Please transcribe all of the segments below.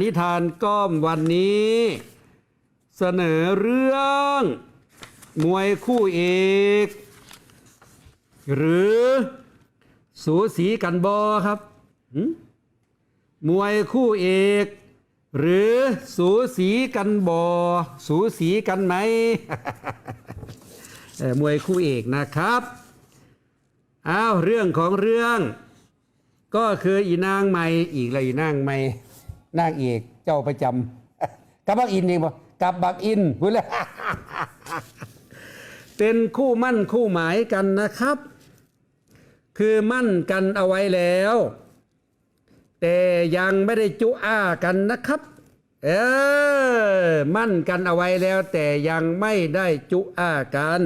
นิทานก้อมวันนี้ เสนอเรื่อง มวยคู่เอกหรือ สูสีกันบอครับมวยคู่เอกหรือสูสีกันบอสูสีกันไหมเอ่มวยคู่เอกนะครับอ้าวเรื่องของเรื่อง ก็คืออีนางใหม่อีกเลยอีนางใหม่ นางเอกเจ้าประจำกับบักอินเองบ่กับบักอินพูดเลยเป็นคู่มั่นคู่หมายกันนะครับ คือมั่นกันเอาไว้แล้ว แต่ยังไม่ได้จุอ้ากันนะครับ เออมั่นกันเอาไว้แล้ว แต่ยังไม่ได้จุอ้ากัน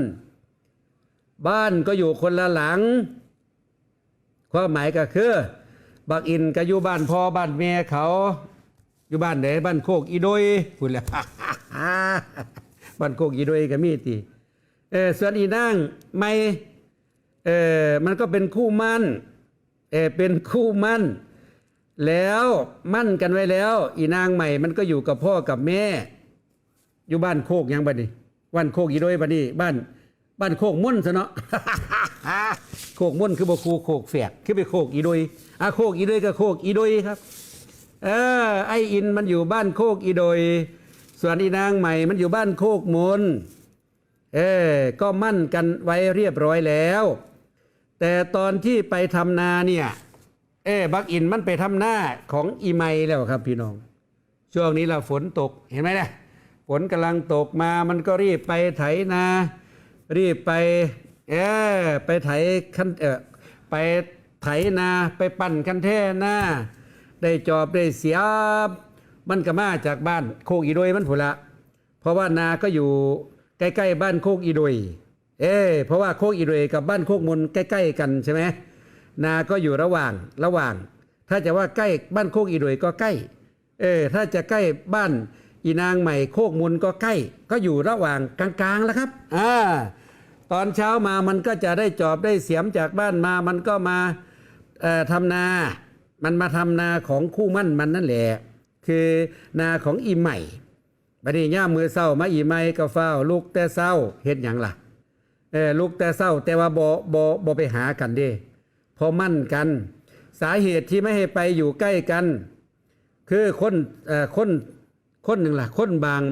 บ้านก็อยู่คนละหลัง ความหมายก็คือ บักอินก็อยู่บ้านพ่อบ้านแม่เขา อยู่บ้านไหนบ้านโคกอีโดยพูดแล้วบ้านโคกอีโดยก็มีตีเออส่วนอีนางไม่เออมันก็เป็นคู่มั่นเออเป็นคู่มั่น แล้วมั่นกันไว้แล้ว อีนางใหม่ มันก็อยู่กับพ่อกับแม่ อยู่บ้านโคกยังบ้านนี้บ้านโคกอีโดยบ้านนี้บ้านบ้านโคกมุ่นซะเนาะโคกมุ่นคือบ่คูโคกแฝกคือไปโคกอีโดยอะโคกอีโดยก็โคกอีโดยครับ เออ ไออินมันอยู่บ้านโคกอีโดย ส่วนอีนางใหม่มันอยู่บ้านโคกมนเออก็มั่นกันไว้เรียบร้อยแล้ว แต่ตอนที่ไปทำนาเนี่ยเออบักอินมันไปทำหน้าของอีไมแล้วครับพี่น้อง ช่วงนี้เราฝนตกเห็นไหมนะฝนกำลังตกมามันก็รีบไปไถนา รีบไปเออไปไถคันเออไปไถนาไปปั่นคันแท่หน้า ได้จอบได้เสียบ มันก็มาจากบ้านโคกอีโดยมันผุละ เพราะว่านาก็อยู่ใกล้ๆบ้านโคกอีโดย เออเพราะว่าโคกอีโดยกับบ้านโคกมนใกล้ ๆ กันใช่ไหมนาก็อยู่ระหว่างระหว่าง ถ้าจะว่าใกล้บ้านโคกอีโดยก็ใกล้ เออถ้าจะใกล้บ้านอีนางใหม่โคกมนก็ใกล้ ก็อยู่ระหว่างกลางๆแล้วครับ อ่า ตอนเช้ามามันก็จะได้จอบได้เสียมจากบ้านมา มันก็มาเอ่อทำนา มันมาทำนาของคู่มั่นมันนั่นแหละคือนาของอีใหม่บัดนี้ย่ามมือเศร้ามาอีใหม่ก็เฝ้า ลูกแต่เศร้าเฮ็ดหยังล่ะเออลูกแต่เศร้าแต่ว่าบ่บ่บ่ไปหากันเด้พอมั่นกัน สาเหตุที่ไม่ให้ไปอยู่ใกล้กัน คือคนเอ่อคนคนหนึ่งล่ะ คนบาง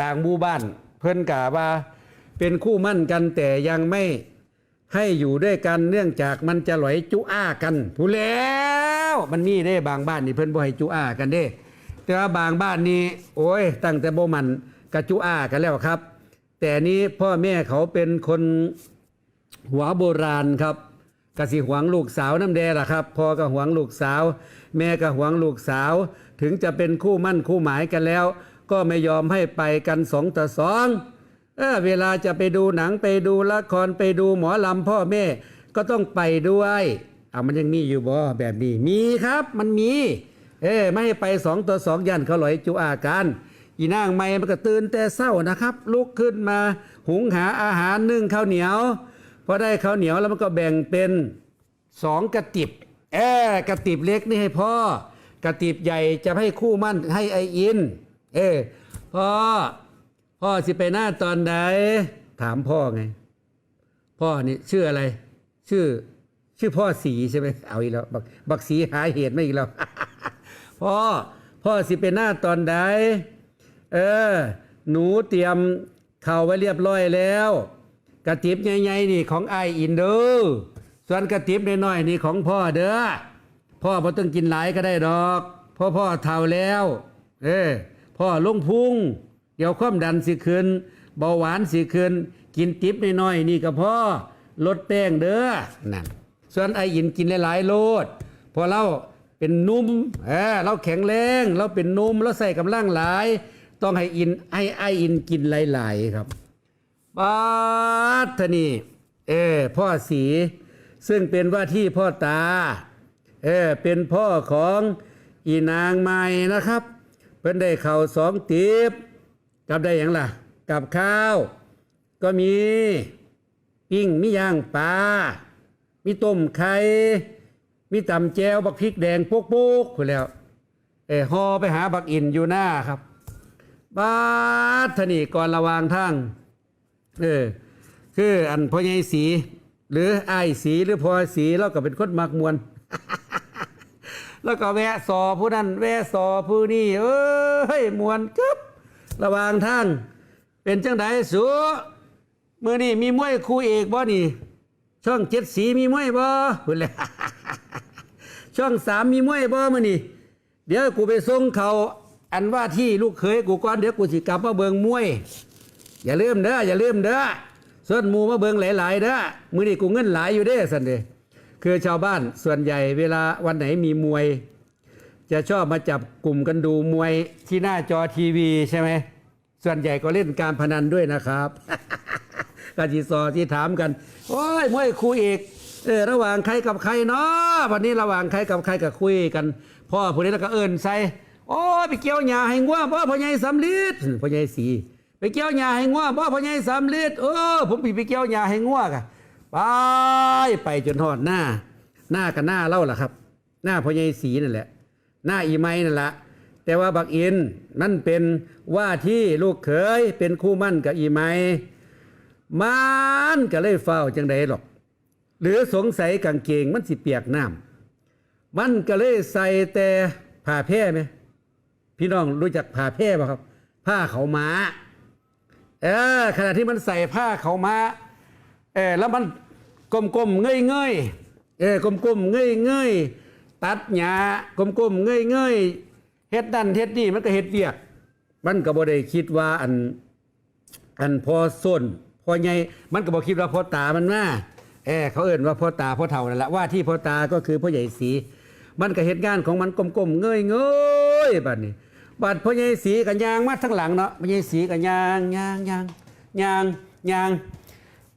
บางหมู่บ้าน เพิ่นกะว่าเป็นคู่มั่นกันแต่ยังไม่ให้อยู่ด้วยกันเนื่องจากมันจะหลอยจุอ้ากันผู้แล้ว มันมีได้บางบ้านนี่เพิ่นบ่ให้จุอากันเด้ แต่ว่าบางบ้านนี่โอ้ย ตั้งแต่บ่มันกะจุอากันแล้วครับ แต่นี้พ่อแม่เขาเป็นคนหัวโบราณครับกสิหวงลูกสาวน้ำแดล่ะครับพ่อก็หวงลูกสาว แม่ก็หวงลูกสาว ถึงจะเป็นคู่มั่นคู่หมายกันแล้ว ก็ไม่ยอมให้ไปกันสองต่อสองเออเวลาจะไปดูหนังไปดูละครไปดูหมอลำพ่อแม่ก็ต้องไปด้วย อะมันยังมีอยู่บ่แบบนี้มีครับมันมี เออไม่ให้ไปสองต่อสองยันเขาลอยจุอาการอีนางไม่มันก็ตื่นแต่เศร้านะครับ ลุกขึ้นมาหุงหาอาหารนึ่งข้าวเหนียวพอได้ข้าวเหนียวแล้วมันก็แบ่งเป็นสองกระติบเอกระติบเล็กนี่ให้พ่อกระติบใหญ่จะให้คู่มั่นให้ไออิน เออพ่อพ่อสิไปหน้าตอนใดถามพ่อไง พ่อนี่ชื่ออะไร ชื่อ ชื่อพ่อสีใช่ไหมเอาอีกแล้วบักบักสีหาเหตุไม่อีกแล้วพ่อพ่อสิเป็นหน้าตอนใดเออ หนูเตรียมเข่าไว้เรียบร้อยแล้ว กระติบใหญ่ๆนี่ของไออินเดอส่วนกระติบน้อยๆนี่ของพ่อเด้อพ่อบ่ต้องกินหลายก็ได้ดอกพ่อพ่อเท่าแล้ว เออพ่อลงพุงเดี๋ยวความดันสิขึ้นเบาหวานสิขึ้นกินติบน้อยๆนี่ก็พ่อลดแป้งเด้อนั่น ส่วนไออินกินหลายๆโลดพอเราเป็นนุ่มเออเราแข็งแรงเราเป็นนุ่มเราใส่กำลังหลาย ต้องให้อินให้ไออินกินหลายๆครับปาทนี่เออพ่อสี ซึ่งเป็นว่าที่พ่อตาเออเป็นพ่อของอีนางใหม่นะครับ เพิ่นได้เข่าวสองตีบกับได้อย่างล่ะ กับข้าว ก็มี ปิ้งมีย่างปลา มีต้มไข่ มีตำแจวบักพริกแดงโป๊กๆคุณแล้ว เออฮอไปหาบักอินอยู่หน้าครับบาทนี่ก่อนระวางทางเออคืออันพ่อใหญ่สี หรือไอ้สีหรือพ่อสีเราก็เป็นคนมักมวน แล้วก็แวะสอผู้นั้นแวะสอผู้นี่เอ้ยมวนกึบระวางทางเป็นจังไดสูมือนี่มีมวยคู่เอกบ่นี่ ช่องเจ็ดสีมีมวยบ่พุ่นแหละช่องสามมีมวยบ่มือนี่เดี๋ยวกูไปส่งเขาอันว่าที่ลูกเขยกูก่อนเดี๋ยวกูสิกลับมาเบิงมวย อย่าลืมเด้ออย่าลืมเด้อส่วนมูมาเบิงหลาย ๆ เด้อมือนี่กูเงินหลายอยู่เด้สันเดคือชาวบ้านส่วนใหญ่เวลาวันไหนมีมวย จะชอบมาจับกลุ่มกันดูมวยที่หน้าจอทีวีใช่ไหมส่วนใหญ่ก็เล่นการพนันด้วยนะครับ กาจีซอที่ถามกัน โอ้ยมวยคู่เอกเออระหว่างใครกับใครเนาะวันนี้ระหว่างใครกับใครก็คุยกันพ่อผู้นี้แล้วก็เอิญใส่โอ้ไปเกี่ยวหญ้าให้งัวบ่พ่อใหญ่สำลิดพ่อใหญ่สีไปเกี่ยวหญ้าให้งัวบ่พ่อใหญ่สำลิดเออผมไปเกี่ยวหญ้าให้งัวกะไปไปจนหอดหน้า หน้ากับหน้าเล่าล่ะครับ หน้าพ่อใหญ่สีนั่นแหละ หน้าอีไม้นั่นแหละแต่ว่าบักอินนั่นเป็นว่าที่ลูกเขยเป็นคู่มั่นกับอีไม้ มันก็เลยเฝ้าจังใดหรอก หรือสงสัยกางเกงมันสิเปียกน้ำมันก็เลยใส่แต่ผ้าแพร่ไหมพี่น้องรู้จักผ้าแพร่ป่ะครับ ผ้าเขาวม้าเออขณะที่มันใส่ผ้าเขาวม้าเออแล้วมันกลมๆเงยเงยๆเออกลมๆเงยเงยๆตัดหญ้ากลมๆเงยเงยๆเฮ็ดนั่นเฮ็ดนี่มันก็เฮ็ดเวียก มันก็บ่ได้คิดว่าอันอันพอส้น พอใหญ่มันก็บอกคิดว่าพ่อตามันมาเออเขาเอ่นว่าพ่อตาพ่อเฒ่านั่นแหละว่าที่พ่อตาก็คือพ่อใหญ่สีมันก็เหตุงานของมันกลมๆเงยเงยบัดนี้บัดพ่อใหญ่สีกันยางมาทั้งหลังเนาะพ่อใหญ่สีกันยางยางยางยางยาง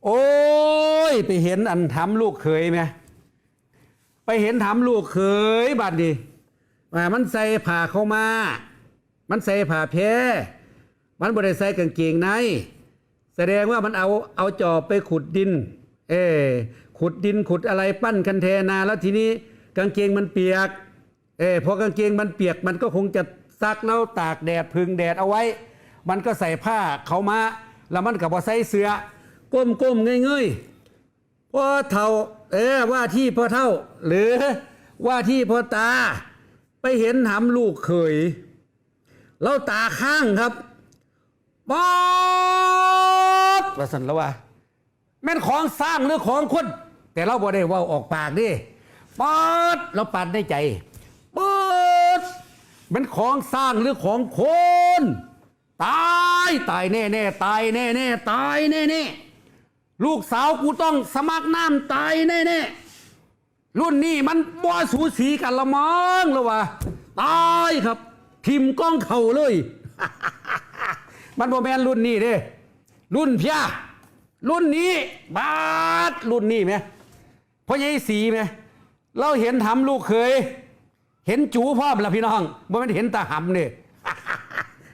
โอ้ยไปเห็นอันทำลูกเขยไหมไปเห็นทำลูกเขยบัดนี้ว่ามันใส่ผ้าเข้ามา มันใส่ผ้าแพรมันบริใส่กางเกงใน แสดงว่ามันเอาเอาจอบไปขุดดินเออขุดดินขุดอะไรปั้นคันเทนาแล้วทีนี้กางเกงมันเปียก เออพอกางเกงมันเปียกมันก็คงจะซักแล้วตากแดดพึ่งแดดเอาไว้ มันก็ใส่ผ้าเขามาแล้วมันกับว่าใส่เสือก้มก้มๆเงยเงยพ่อเท่า เออว่าที่พ่อเท่า หรือว่าที่พ่อตา ไปเห็นหำลูกเขยแล้วตาข้างครับป๊อ ว่าสันแล้วว่า แม่นของสร้างหรือของคน แต่เราบ่ได้ว่าออกปากดิป๊อดเราปัดในใจป๊อดมันของสร้างหรือของคน ตายตายแน่แน่ตายแน่แน่ตายแน่แน่ลูกสาวกูต้องสมัครน้ำตายแน่แน่รุ่นนี้มันบ่สูสีกันละมั้งแล้วว่าตายครับพิมกล้องเข่าเลย มันโมแมนรุ่นนี้เด้ รุ่นพียรุ่นนี้บาดรุ่นนี้ไหมพ่อใหญ่สีไหมเราเห็นทำลูกเคย เห็นจูพ่อมละพี่น้องบ่แม่นเห็นตาหำเนี่ย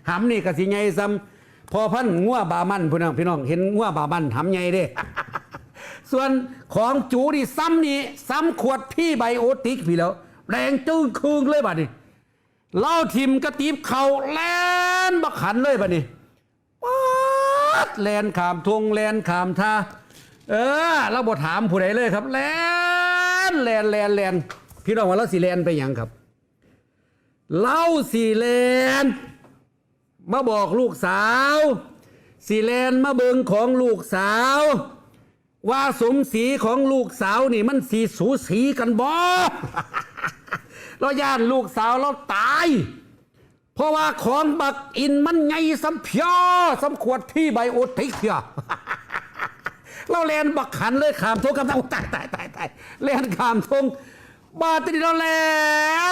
หำนี่ก็สิใหญ่ซ้ำพอพันงัวบามันพี่น้องพี่น้อง เห็นงัวบามันหำใหญ่เด้ ส่วนของจูนี่ซ้ำนี่ซ้ำขวดพี่ไบโอติกพี่แล้ว แรงจึ้งคืงเลยบัดนี้เล่าทิมกระตีบเขาแลนบักขันเลยบัดนี้ ดแลนขามทงแลนขามท่าเออเราบอถามผู้ใดเลยครับแลนแลนแลนแลนพี่น้องว่าเราสีแลนไปยังครับเล่าสีแลนมาบอกลูกสาวสีแลนมาเบิงของลูกสาว ว่าสมสีของลูกสาวนี่มันสีสูสีกันบ่เราย่านลูกสาวเราตาย เพราะว่าของบักอินมันไงสัมเพียสัมขวดที่ไบโอติกเพียเราแลนบักขันเลยขามทงกับเราตายตายตายตายแลนขามทงบาตรีเราแล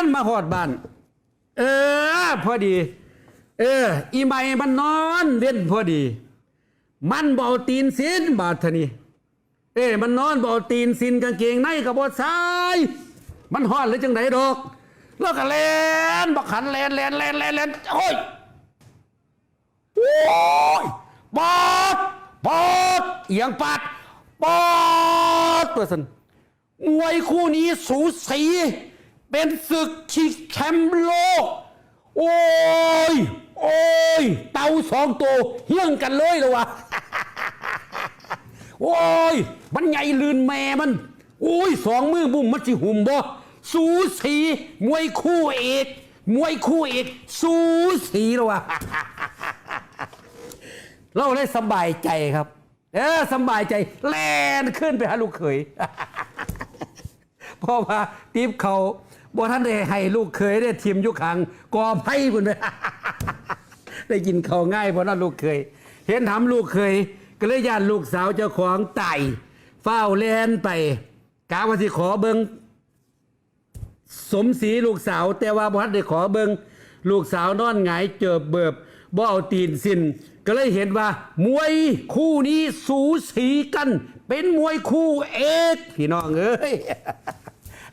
นมาหอดบ้าน เออ พอดี เออ อีไมมันนอนเล่นพอดี มันเบาตีนสินบาทนีเอ้มันนอนเบาตีนสินกางเกงในกับบอซ้าย มันหอนหรือจังไดดอก แล้วก็แลนบักขันแลนแลนแลนแลนแลนโอ้ยโอ้ยปอดปอดเอียงปัดปอดตัวสันมวยคู่นี้สูสี เป็นศึกชิงแชมป์โลก โอ้ย โอ้ย เต่าสองตัวเฮี้ยงกันเลยเหรอวะโอ้ย มันใหญ่ลืนแม่มัน โอ้ยสองมือบุ้มมันสิหุ่มบ่ สูสีมวยคู่เอกมวยคู่เอกสูสีแล้ววะเราได้สบายใจครับ เออสบายใจ แลนขึ้นไปหาลูกเขยเพราะว่าตีบเขาบ่ท่านได้ให้ลูกเขยได้ทีมยุคขังกอไผ่คุณไปได้กินเขาง่ายเพราะนั้นลูกเคยเห็นทำลูกเคยก็เลยย่านลูกสาวเจ้าของไต่เฝ้าแลนไปกาวสิขอเบิง สมศรีลูกสาวแต่ว่าพัดได้ขอเบิงลูกสาวนอนหงายเจอบเบิบบ่เอาตีนสินก็เลยเห็นว่า มวยคู่นี้สูสีกัน เป็นมวยคู่เอกพี่น้องเอ้ย